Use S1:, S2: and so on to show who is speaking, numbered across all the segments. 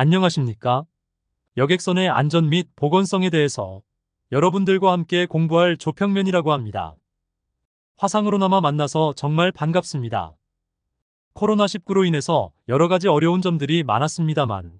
S1: 안녕하십니까? 여객선의 안전 및 보건성에 대해서 여러분들과 함께 공부할 조평면이라고 합니다. 화상으로나마 만나서 정말 반갑습니다. 코로나19로 인해서 여러 가지 어려운 점들이 많았습니다만,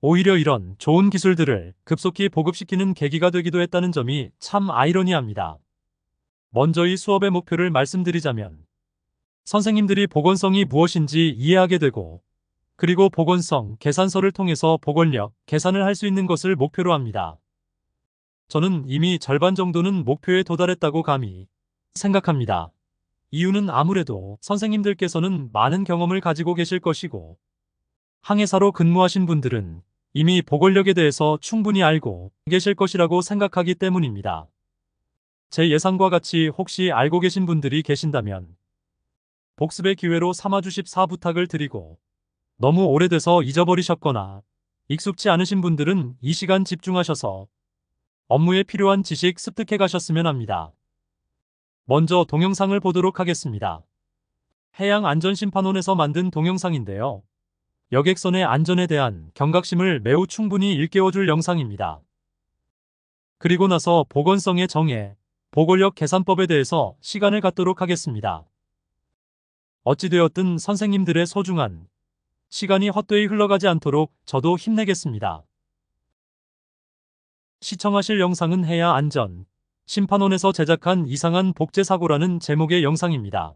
S1: 오히려 이런 좋은 기술들을 급속히 보급시키는 계기가 되기도 했다는 점이 참 아이러니합니다. 먼저 이 수업의 목표를 말씀드리자면, 선생님들이 보건성이 무엇인지 이해하게 되고, 그리고 보건성 계산서를 통해서 보건력 계산을 할 수 있는 것을 목표로 합니다. 저는 이미 절반 정도는 목표에 도달했다고 감히 생각합니다. 이유는 아무래도 선생님들께서는 많은 경험을 가지고 계실 것이고, 항해사로 근무하신 분들은 이미 보건력에 대해서 충분히 알고 계실 것이라고 생각하기 때문입니다. 제 예상과 같이 혹시 알고 계신 분들이 계신다면 복습의 기회로 삼아주십사 부탁을 드리고 너무 오래돼서 잊어버리셨거나 익숙치 않으신 분들은 이 시간 집중하셔서 업무에 필요한 지식 습득해 가셨으면 합니다. 먼저 동영상을 보도록 하겠습니다. 해양안전심판원에서 만든 동영상인데요. 여객선의 안전에 대한 경각심을 매우 충분히 일깨워줄 영상입니다. 그리고 나서 보건성의 정의, 보건력 계산법에 대해서 시간을 갖도록 하겠습니다. 어찌되었든 선생님들의 소중한 시간이 헛되이 흘러가지 않도록 저도 힘내겠습니다. 시청하실 영상은 해야 안전, 심판원에서 제작한 이상한 복제사고라는 제목의 영상입니다.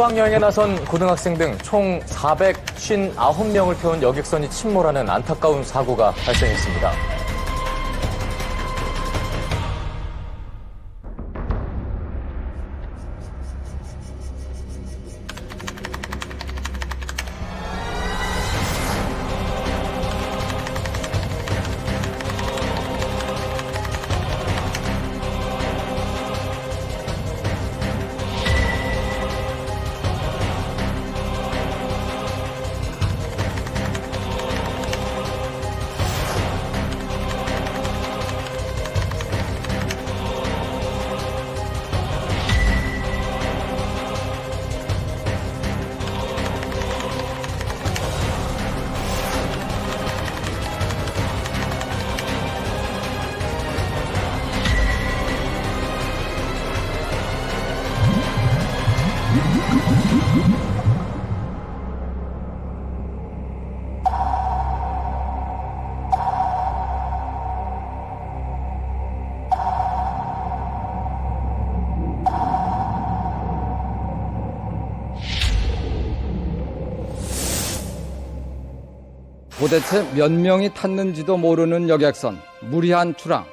S2: 수학여행에 나선 고등학생 등 총 459명을 태운 여객선이 침몰하는 안타까운 사고가 발생했습니다.
S3: 도대체 몇 명이 탔는지도 모르는 여객선 무리한 출항.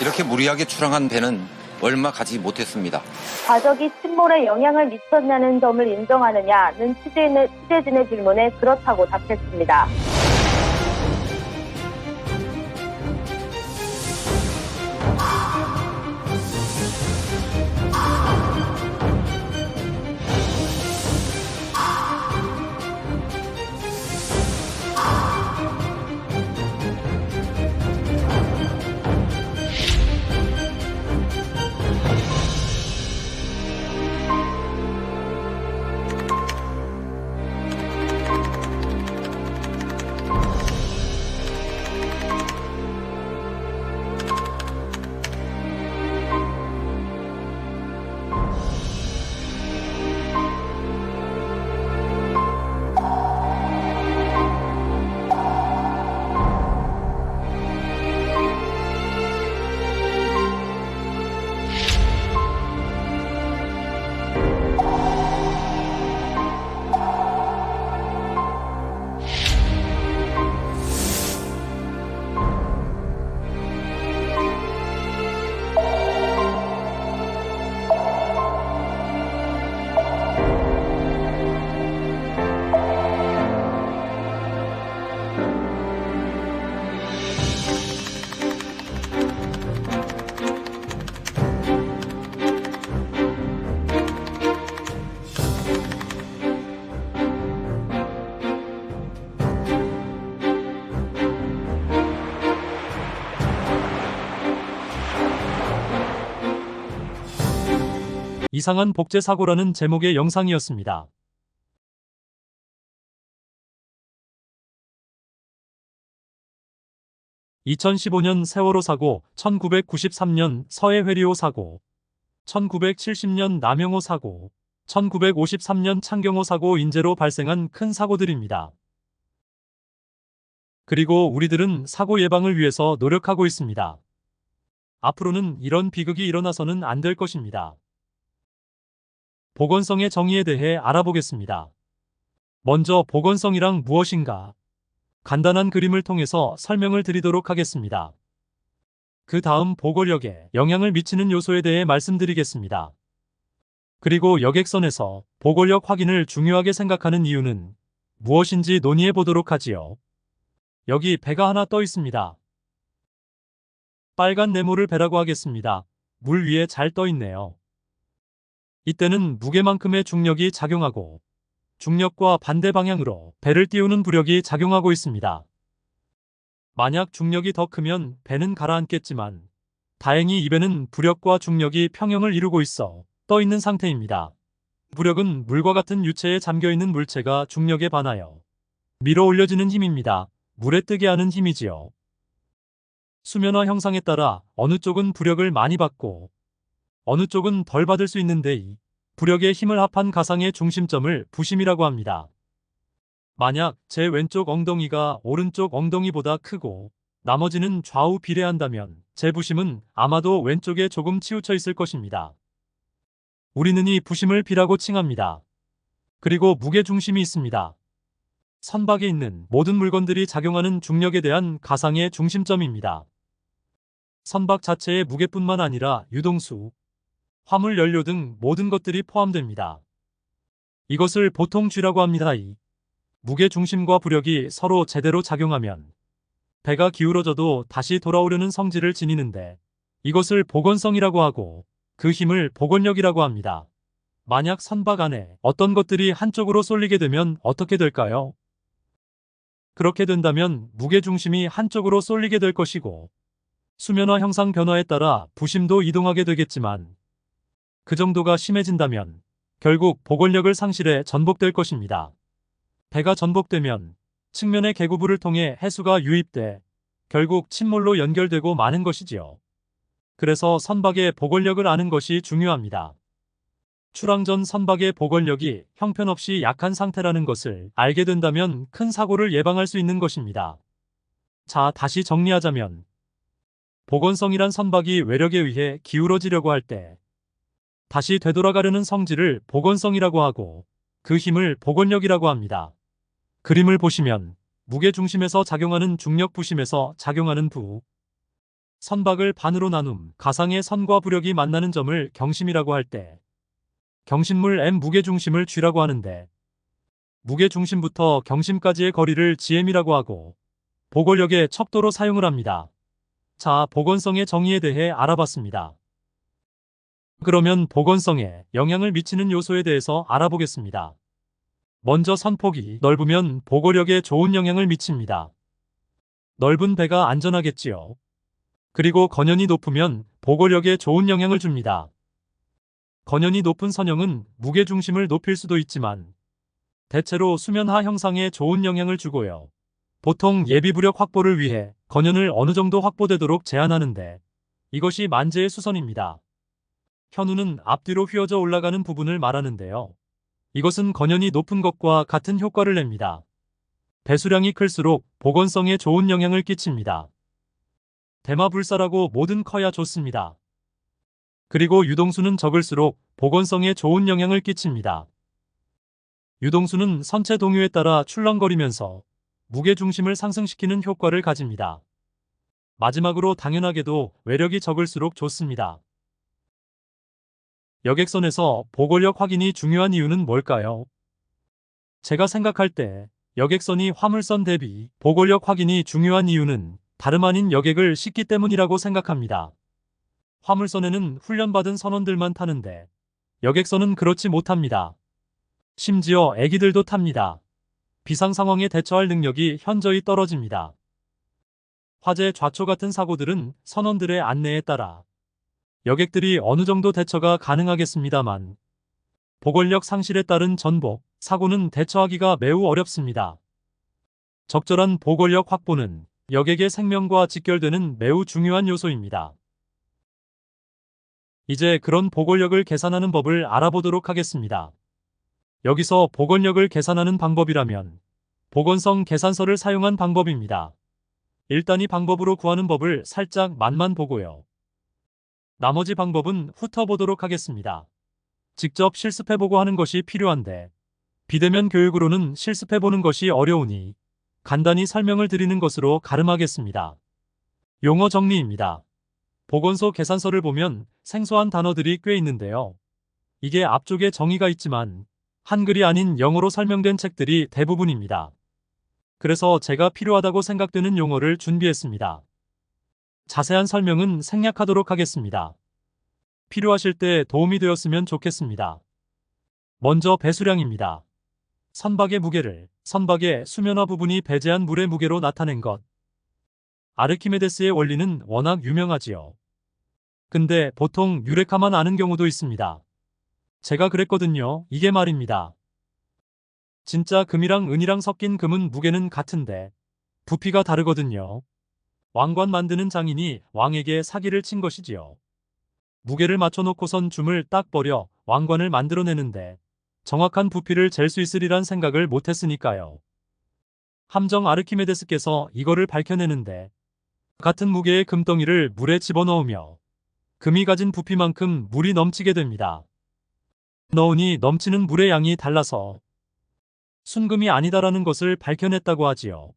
S4: 이렇게 무리하게 출항한 배는 얼마 가지 못했습니다.
S5: 과적이 침몰에 영향을 미쳤냐는 점을 인정하느냐는 취재진의, 질문에 그렇다고 답했습니다.
S1: 이상한 복제 사고라는 제목의 영상이었습니다. (2015년) 세월호 사고, (1993년) 서해 회리호 사고, (1970년) 남영호 사고, (1953년) 창경호 사고 인재로 발생한 큰 사고들입니다. 그리고 우리들은 사고 예방을 위해서 노력하고 있습니다. 앞으로는 이런 비극이 일어나서는 안 될 것입니다. 보건성의 정의에 대해 알아보겠습니다. 먼저 보건성이란 무엇인가? 간단한 그림을 통해서 설명을 드리도록 하겠습니다. 그 다음 보고력에 영향을 미치는 요소에 대해 말씀드리겠습니다. 그리고 여객선에서 보고력 확인을 중요하게 생각하는 이유는 무엇인지 논의해 보도록 하지요. 여기 배가 하나 떠 있습니다. 빨간 네모를 배라고 하겠습니다. 물 위에 잘 떠 있네요. 이때는 무게만큼의 중력이 작용하고 중력과 반대 방향으로 배를 띄우는 부력이 작용하고 있습니다. 만약 중력이 더 크면 배는 가라앉겠지만 다행히 이 배는 부력과 중력이 평형을 이루고 있어 떠 있는 상태입니다. 부력은 물과 같은 유체에 잠겨 있는 물체가 중력에 반하여 밀어 올려지는 힘입니다. 물에 뜨게 하는 힘이지요. 수면화 형상에 따라 어느 쪽은 부력을 많이 받고 어느 쪽은 덜 받을 수 있는데 이 부력의 힘을 합한 가상의 중심점을 부심이라고 합니다. 만약 제 왼쪽 엉덩이가 오른쪽 엉덩이보다 크고 나머지는 좌우 비례한다면 제 부심은 아마도 왼쪽에 조금 치우쳐 있을 것입니다. 우리는 이 부심을 비라고 칭합니다. 그리고 무게 중심이 있습니다. 선박에 있는 모든 물건들이 작용하는 중력에 대한 가상의 중심점입니다. 선박 자체의 무게뿐만 아니라 유동수, 화물 연료 등 모든 것들이 포함됩니다. 이것을 보통 G라고 합니다. 이 무게 중심과 부력이 서로 제대로 작용하면 배가 기울어져도 다시 돌아오려는 성질을 지니는데 이것을 복원성이라고 하고 그 힘을 복원력이라고 합니다. 만약 선박 안에 어떤 것들이 한쪽으로 쏠리게 되면 어떻게 될까요? 그렇게 된다면 무게 중심이 한쪽으로 쏠리게 될 것이고 수면화 형상 변화에 따라 부심도 이동하게 되겠지만 그 정도가 심해진다면 결국 복원력을 상실해 전복될 것입니다. 배가 전복되면 측면의 개구부를 통해 해수가 유입돼 결국 침몰로 연결되고 마는 것이지요. 그래서 선박의 복원력을 아는 것이 중요합니다. 출항 전 선박의 복원력이 형편없이 약한 상태라는 것을 알게 된다면 큰 사고를 예방할 수 있는 것입니다. 자, 다시 정리하자면 복원성이란 선박이 외력에 의해 기울어지려고 할 때 다시 되돌아가려는 성질을 복원성이라고 하고 그 힘을 복원력이라고 합니다. 그림을 보시면 무게 중심에서 작용하는 중력 부심에서 작용하는 부 선박을 반으로 나눔 가상의 선과 부력이 만나는 점을 경심이라고 할 때 경신물 M 무게 중심을 G라고 하는데 무게 중심부터 경심까지의 거리를 GM이라고 하고 복원력의 척도로 사용을 합니다. 자, 복원성의 정의에 대해 알아봤습니다. 그러면 복원성에 영향을 미치는 요소에 대해서 알아보겠습니다. 먼저 선폭이 넓으면 보고력에 좋은 영향을 미칩니다. 넓은 배가 안전하겠지요. 그리고 건연이 높으면 보고력에 좋은 영향을 줍니다. 건연이 높은 선형은 무게 중심을 높일 수도 있지만 대체로 수면하 형상에 좋은 영향을 주고요. 보통 예비부력 확보를 위해 건연을 어느 정도 확보되도록 제한하는데 이것이 만재의 수선입니다. 현우는 앞뒤로 휘어져 올라가는 부분을 말하는데요. 이것은 건연이 높은 것과 같은 효과를 냅니다. 배수량이 클수록 보건성에 좋은 영향을 끼칩니다. 대마불사라고 뭐든 커야 좋습니다. 그리고 유동수는 적을수록 보건성에 좋은 영향을 끼칩니다. 유동수는 선체 동요에 따라 출렁거리면서 무게 중심을 상승시키는 효과를 가집니다. 마지막으로 당연하게도 외력이 적을수록 좋습니다. 여객선에서 보고력 확인이 중요한 이유는 뭘까요? 제가 생각할 때 여객선이 화물선 대비 보고력 확인이 중요한 이유는 다름 아닌 여객을 싣기 때문이라고 생각합니다. 화물선에는 훈련받은 선원들만 타는데 여객선은 그렇지 못합니다. 심지어 애기들도 탑니다. 비상 상황에 대처할 능력이 현저히 떨어집니다. 화재 좌초 같은 사고들은 선원들의 안내에 따라 여객들이 어느 정도 대처가 가능하겠습니다만 보건력 상실에 따른 전복, 사고는 대처하기가 매우 어렵습니다. 적절한 보건력 확보는 여객의 생명과 직결되는 매우 중요한 요소입니다. 이제 그런 보건력을 계산하는 법을 알아보도록 하겠습니다. 여기서 보건력을 계산하는 방법이라면 보건성 계산서를 사용한 방법입니다. 일단 이 방법으로 구하는 법을 살짝 맛만 보고요. 나머지 방법은 훑어보도록 하겠습니다. 직접 실습해보고 하는 것이 필요한데 비대면 교육으로는 실습해보는 것이 어려우니 간단히 설명을 드리는 것으로 가름하겠습니다. 용어 정리입니다. 보건소 계산서를 보면 생소한 단어들이 꽤 있는데요. 이게 앞쪽에 정의가 있지만 한글이 아닌 영어로 설명된 책들이 대부분입니다. 그래서 제가 필요하다고 생각되는 용어를 준비했습니다. 자세한 설명은 생략하도록 하겠습니다. 필요하실 때 도움이 되었으면 좋겠습니다. 먼저 배수량입니다. 선박의 무게를 선박의 수면화 부분이 배제한 물의 무게로 나타낸 것. 아르키메데스의 원리는 워낙 유명하지요. 근데 보통 유레카만 아는 경우도 있습니다. 제가 그랬거든요. 이게 말입니다. 진짜 금이랑 은이랑 섞인 금은 무게는 같은데 부피가 다르거든요. 왕관 만드는 장인이 왕에게 사기를 친 것이지요. 무게를 맞춰놓고선 줌을 딱 버려 왕관을 만들어내는데 정확한 부피를 잴 수 있으리란 생각을 못했으니까요. 함정 아르키메데스께서 이거를 밝혀내는데 같은 무게의 금덩이를 물에 집어넣으며 금이 가진 부피만큼 물이 넘치게 됩니다. 넣으니 넘치는 물의 양이 달라서 순금이 아니다라는 것을 밝혀냈다고 하지요.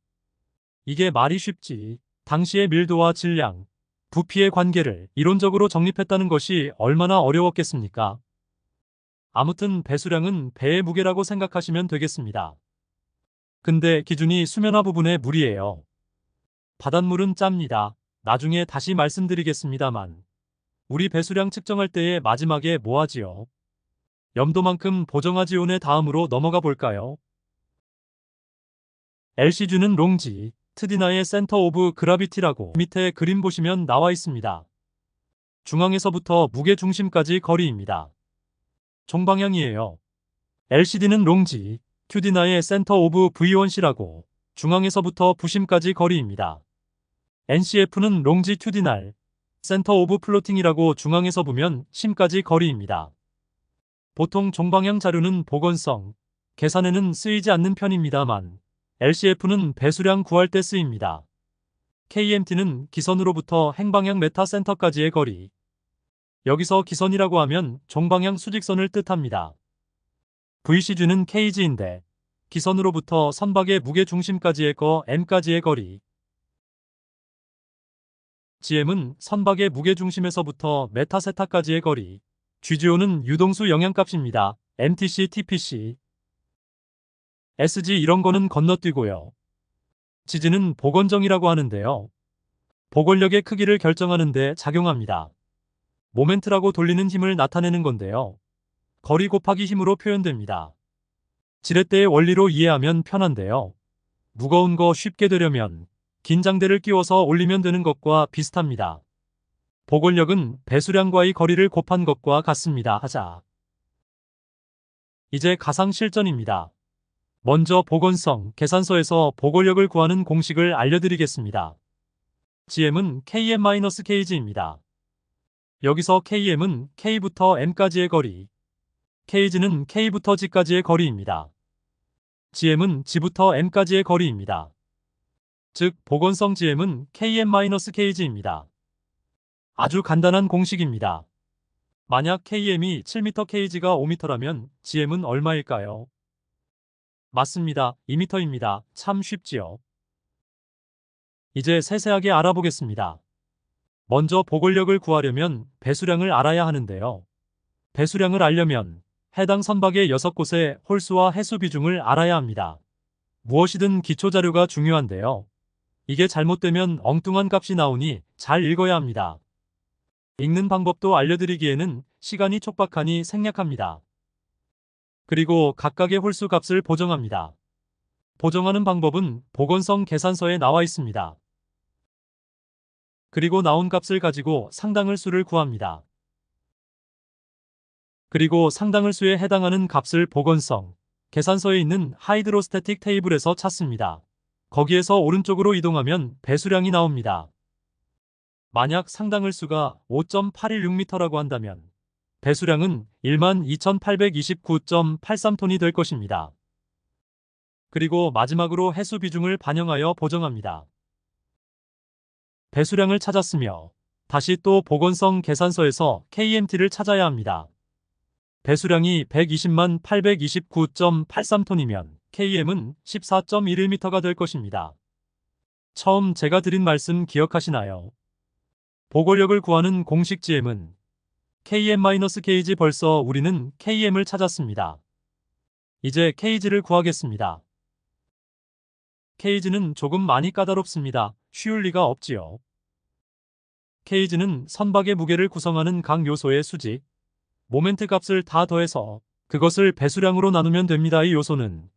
S1: 이게 말이 쉽지. 당시의 밀도와 질량, 부피의 관계를 이론적으로 정립했다는 것이 얼마나 어려웠겠습니까? 아무튼 배수량은 배의 무게라고 생각하시면 되겠습니다. 근데 기준이 수면화 부분의 물이에요. 바닷물은 짭니다. 나중에 다시 말씀드리겠습니다만. 우리 배수량 측정할 때의 마지막에 뭐 하지요? 염도만큼 보정하지온의 다음으로 넘어가 볼까요? LC주는 롱지, 트디나의 센터 오브 그라비티라고 밑에 그림 보시면 나와 있습니다. 중앙에서부터 무게 중심까지 거리입니다. 종방향이에요. LCD는 롱지, 큐디나의 센터 오브 V1C라고 중앙에서부터 부심까지 거리입니다. NCF는 롱지 튜디날, 센터 오브 플로팅이라고 중앙에서 보면 심까지 거리입니다. 보통 종방향 자료는 보건성, 계산에는 쓰이지 않는 편입니다만 LCF는 배수량 구할 때 쓰입니다. KMT는 기선으로부터 행방향 메타 센터까지의 거리. 여기서 기선이라고 하면 종방향 수직선을 뜻합니다. VCG는 KG인데 기선으로부터 선박의 무게 중심까지의 거 M까지의 거리. GM은 선박의 무게 중심에서부터 메타 세타까지의 거리. GGO는 유동수 영향값입니다. MTC, TPC. SG 이런 거는 건너뛰고요. 지지는 복원정이라고 하는데요. 복원력의 크기를 결정하는데 작용합니다. 모멘트라고 돌리는 힘을 나타내는 건데요. 거리 곱하기 힘으로 표현됩니다. 지렛대의 원리로 이해하면 편한데요. 무거운 거 쉽게 되려면 긴장대를 끼워서 올리면 되는 것과 비슷합니다. 복원력은 배수량과의 거리를 곱한 것과 같습니다. 하자. 이제 가상 실전입니다. 먼저 복원성 계산서에서 복원력을 구하는 공식을 알려드리겠습니다. GM은 KM-KG입니다. 여기서 KM은 K부터 M까지의 거리, KG는 K부터 G까지의 거리입니다. GM은 G부터 M까지의 거리입니다. 즉, 복원성 GM은 KM-KG입니다. 아주 간단한 공식입니다. 만약 KM이 7m, KG가 5m라면 GM은 얼마일까요? 맞습니다. 2m입니다. 참 쉽지요. 이제 세세하게 알아보겠습니다. 먼저 보골력을 구하려면 배수량을 알아야 하는데요. 배수량을 알려면 해당 선박의 6곳의 홀수와 해수 비중을 알아야 합니다. 무엇이든 기초 자료가 중요한데요. 이게 잘못되면 엉뚱한 값이 나오니 잘 읽어야 합니다. 읽는 방법도 알려드리기에는 시간이 촉박하니 생략합니다. 그리고 각각의 홀수 값을 보정합니다. 보정하는 방법은 보건성 계산서에 나와 있습니다. 그리고 나온 값을 가지고 상당을 수를 구합니다. 그리고 상당을 수에 해당하는 값을 보건성, 계산서에 있는 하이드로스태틱 테이블에서 찾습니다. 거기에서 오른쪽으로 이동하면 배수량이 나옵니다. 만약 상당을 수가 5.816m라고 한다면 배수량은 12,829.83톤이 될 것입니다. 그리고 마지막으로 해수 비중을 반영하여 보정합니다. 배수량을 찾았으며 다시 또 보건성 계산서에서 KMT를 찾아야 합니다. 배수량이 120만 829.83톤이면 KM은 14.11m가 될 것입니다. 처음 제가 드린 말씀 기억하시나요? 보고력을 구하는 공식 GM은 KM-KG 벌써 우리는 KM을 찾았습니다. 이제 KG를 구하겠습니다. KG는 조금 많이 까다롭습니다. 쉬울 리가 없지요. KG는 선박의 무게를 구성하는 각 요소의 수직, 모멘트 값을 다 더해서 그것을 배수량으로 나누면 됩니다. 이 요소는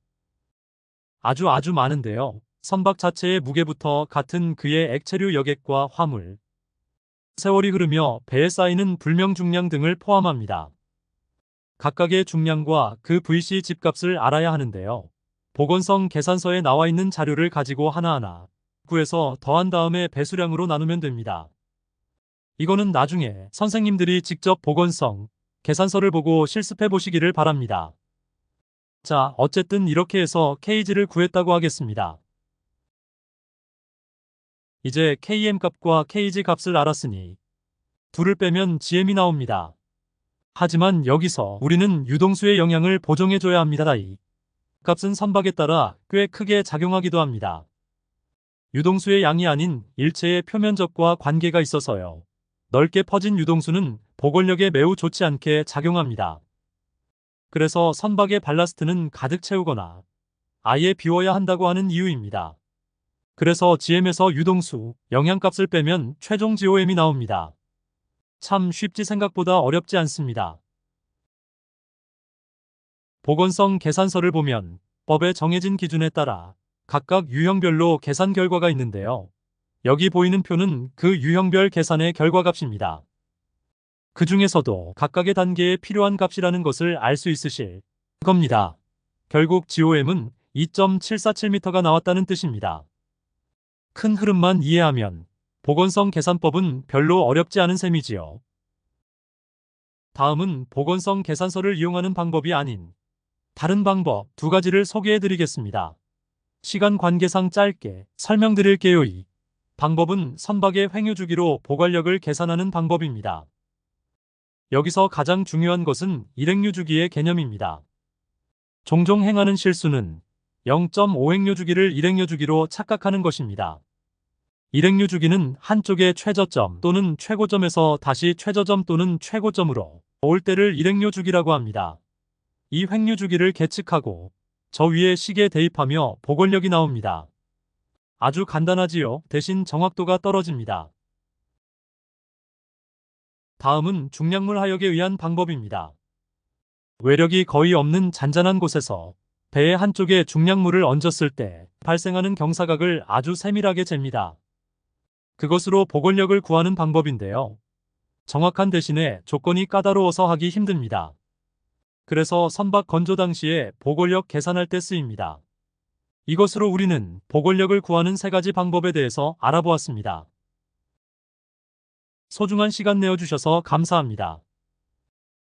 S1: 아주 아주 많은데요. 선박 자체의 무게부터 같은 그의 액체류 여객과 화물, 세월이 흐르며 배에 쌓이는 불명 중량 등을 포함합니다. 각각의 중량과 그 VC 집값을 알아야 하는데요. 보건성 계산서에 나와 있는 자료를 가지고 하나하나 구해서 더한 다음에 배수량으로 나누면 됩니다. 이거는 나중에 선생님들이 직접 보건성 계산서를 보고 실습해 보시기를 바랍니다. 자, 어쨌든 이렇게 해서 KG를 구했다고 하겠습니다. 이제 KM 값과 KG 값을 알았으니 둘을 빼면 GM이 나옵니다. 하지만 여기서 우리는 유동수의 영향을 보정해줘야 합니다. 이 값은 선박에 따라 꽤 크게 작용하기도 합니다. 유동수의 양이 아닌 일체의 표면적과 관계가 있어서요. 넓게 퍼진 유동수는 보골력에 매우 좋지 않게 작용합니다. 그래서 선박의 발라스트는 가득 채우거나 아예 비워야 한다고 하는 이유입니다. 그래서 GM에서 유동수, 영양값을 빼면 최종 GOM이 나옵니다. 참 쉽지 생각보다 어렵지 않습니다. 보건성 계산서를 보면 법에 정해진 기준에 따라 각각 유형별로 계산 결과가 있는데요. 여기 보이는 표는 그 유형별 계산의 결과값입니다. 그 중에서도 각각의 단계에 필요한 값이라는 것을 알 수 있으실 겁니다. 결국 GOM은 2.747m가 나왔다는 뜻입니다. 큰 흐름만 이해하면 보건성 계산법은 별로 어렵지 않은 셈이지요. 다음은 보건성 계산서를 이용하는 방법이 아닌 다른 방법 두 가지를 소개해 드리겠습니다. 시간 관계상 짧게 설명드릴게요. 이 방법은 선박의 횡유 주기로 보관력을 계산하는 방법입니다. 여기서 가장 중요한 것은 일행류 주기의 개념입니다. 종종 행하는 실수는 0.5행류 주기를 일행류 주기로 착각하는 것입니다. 일행류 주기는 한쪽의 최저점 또는 최고점에서 다시 최저점 또는 최고점으로 올 때를 일행류 주기라고 합니다. 이 횡류 주기를 계측하고 저 위에 시계 대입하며 보건력이 나옵니다. 아주 간단하지요. 대신 정확도가 떨어집니다. 다음은 중량물 하역에 의한 방법입니다. 외력이 거의 없는 잔잔한 곳에서 배의 한쪽에 중량물을 얹었을 때 발생하는 경사각을 아주 세밀하게 잽니다. 그것으로 보건력을 구하는 방법인데요. 정확한 대신에 조건이 까다로워서 하기 힘듭니다. 그래서 선박 건조 당시에 보골력 계산할 때 쓰입니다. 이것으로 우리는 보골력을 구하는 세 가지 방법에 대해서 알아보았습니다. 소중한 시간 내어주셔서 감사합니다.